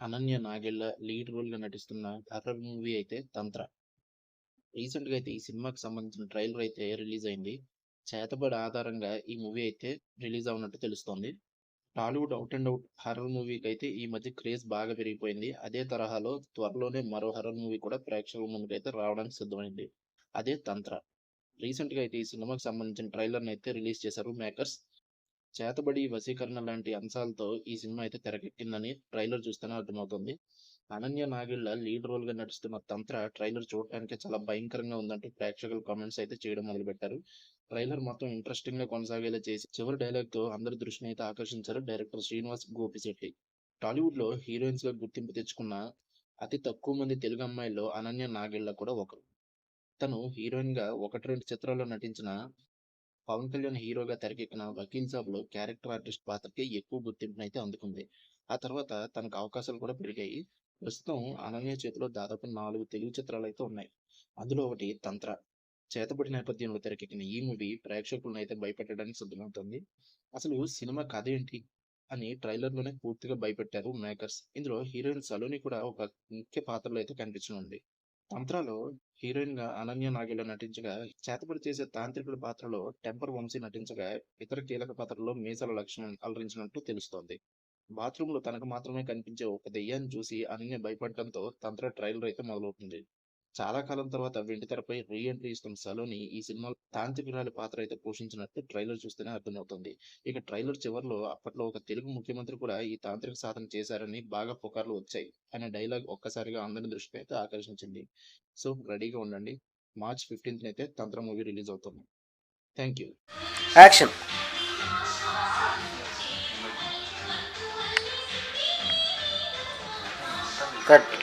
Ananya Nagella lead రోల్‌గా నటిస్తున్న horror movie అయితే 'తంత్ర'. రీసెంట్‌గా అయితే ఈ సినిమాకి సంబంధించిన ట్రైలర్ అయితే రిలీజ్ అయింది. 'చేతబడి' ఆధారంగా ఈ మూవీ అయితే రిలీజ్ అవునట్టు తెలుస్తోంది. Tollywood out and out horror మూవీకి అయితే ఈ మధ్య క్రేజ్ బాగా పెరిగిపోయింది. అదే తరహాలో త్వరలోనే మరో హర్రర్ మూవీ కూడా ప్రేక్షకుల ముందుకైతే రావడానికి సిద్ధమైంది. అదే 'తంత్ర'. రీసెంట్‌గా అయితే ఈ సినిమాకి సంబంధించిన ట్రైలర్ని అయితే రిలీజ్ చేశారు మేకర్స్. 'చేతబడి', 'వశీకరణ' లాంటి అంశాలతో ఈ సినిమా అయితే తెరకెక్కిందని ట్రైలర్ చూస్తేనే అర్థమవుతుంది. అనన్య నాగిళ్ళ లీడ్ రోల్గా నటిస్తున్న 'తంత్ర' ట్రైలర్ చూడటానికే చాలా భయంకరంగా ఉందంటూ ప్రేక్షకులు కామెంట్స్ అయితే చేయడం మొదలుపెట్టారు. ట్రైలర్ మొత్తం ఇంట్రెస్టింగ్గా కొనసాగేలా చేసి చివరి డైలాగ్తో అందరి దృష్టిని అయితే ఆకర్షించారు డైరెక్టర్ శ్రీనివాస్ గోపిశెట్టి. హీరోయిన్స్గా గుర్తింపు తెచ్చుకున్న అతి తక్కువ మంది తెలుగు అమ్మాయిల్లో అనన్య నాగిళ్ళ కూడా ఒకరు. తను హీరోయిన్గా ఒకటి రెండు చిత్రాల్లో నటించిన పవన్ కళ్యాణ్ హీరోగా తెరకెక్కిన 'వకీల్ సాబ్‌లో క్యారెక్టర్ ఆర్టిస్ట్ పాత్రకి ఎక్కువ గుర్తింపునైతే అందుకుంది. ఆ తర్వాత తనకు అవకాశాలు కూడా పెరిగాయి. ప్రస్తుతం అనన్య చేతిలో దాదాపు నాలుగు తెలుగు చిత్రాలు అయితే ఉన్నాయి. అందులో ఒకటి 'తంత్ర'. 'చేతబడి' నేపథ్యంలో తెరకెక్కిన ఈ మూవీ ప్రేక్షకులనైతే భయపెట్టడానికి సిద్ధమవుతుంది అసలు సినిమా కథ ఏంటి అని ట్రైలర్‌లోనే పూర్తిగా భయపెట్టారు మేకర్స్. ఇందులో హీరోయిన్ సలోని కూడా ఒక ముఖ్య పాత్రలో అయితే కనిపించనుంది. 'తంత్ర'లో హీరోయిన్‌గా అనన్య నాగిలో నటించగా చేతపడి చేసే తాంత్రికుల పాత్రలో టెంపర్ వంశీ నటించగా ఇతర కీలక పాత్రల్లో మీసాల లక్ష్మణ్ అలరించినట్టు తెలుస్తోంది. బాత్రూంలో తనకు మాత్రమే కనిపించే ఒక దెయ్యాన్ని చూసి అనన్య భయపడటంతో 'తంత్ర' ట్రైలర్ అయితే మొదలవుతుంది. చాలా కాలం తర్వాత వెండితెరపై రీ ఎంట్రీ ఇస్తున్న సలోని ఈ సినిమాలో తాంత్రికురాలి పాత్ర అయితే పోషించినట్టు ట్రైలర్ చూస్తేనే అర్థమవుతుంది. ఇక ట్రైలర్ చివర్లో అప్పట్లో ఒక తెలుగు ముఖ్యమంత్రి కూడా ఈ తాంత్రిక సాధన చేశారని బాగా పుకార్లు వచ్చాయి అనే డైలాగ్ ఒక్కసారిగా అందరి దృష్టిని అయితే ఆకర్షించింది. సో రెడీగా ఉండండి. మార్చ్ 15థ్‌నైతే 'తంత్ర' మూవీ రిలీజ్ అవుతుంది. Thank you. Action cut